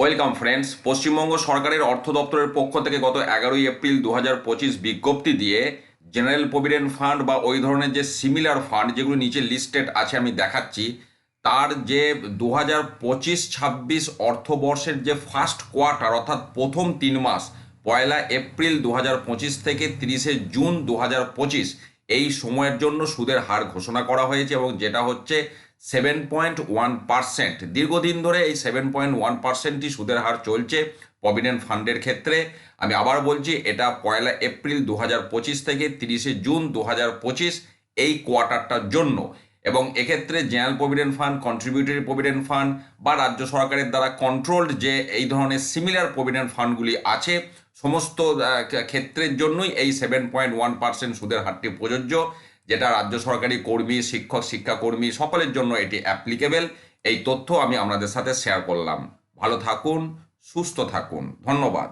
Welcome friends Paschimbanga সরকারের অর্থ দপ্তরের পক্ষ থেকে গত এগারোই এপ্রিল দু পঁচিশ বিজ্ঞপ্তি দিয়ে জেনারেল প্রভিডেন্ট ফান্ড বা ওই ধরনের যে সিমিলার ফান্ড যেগুলো নিচে লিস্টেড আছে আমি দেখাচ্ছি, তার যে দু হাজার পঁচিশ ছাব্বিশ অর্থবর্ষের যে ফার্স্ট কোয়ার্টার অর্থাৎ প্রথম তিন মাস, পয়লা এপ্রিল দু হাজার পঁচিশ থেকে তিরিশে জুন দু হাজার পঁচিশ, এই সময়ের জন্য সুদের হার ঘোষণা করা হয়েছে এবং যেটা হচ্ছে সেভেন পয়েন্ট ওয়ান পার্সেন্ট দীর্ঘদিন ধরে এই সেভেন পয়েন্ট ওয়ান পার্সেন্টই সুদের হার চলছে প্রভিডেন্ট ফান্ডের ক্ষেত্রে। আমি আবার বলছি, এটা পয়লা এপ্রিল দু হাজার পঁচিশ থেকে তিরিশে জুন দু হাজার পঁচিশ এই কোয়ার্টারটার জন্য। এবং এক্ষেত্রে general provident fund, contributory provident fund বা রাজ্য সরকারের দ্বারা কন্ট্রোলড যে এই ধরনের সিমিলার প্রভিডেন্ট ফান্ডগুলি আছে, সমস্ত ক্ষেত্রের জন্যই এই সেভেন পয়েন্ট ওয়ান পার্সেন্ট সুদের হারটি প্রযোজ্য। যেটা রাজ্য সরকারি কর্মী, শিক্ষক, শিক্ষাকর্মী সকলের জন্য এটি অ্যাপ্লিকেবেল এই তথ্য আমি আপনাদের সাথে শেয়ার করলাম। ভালো থাকুন, সুস্থ থাকুন। ধন্যবাদ।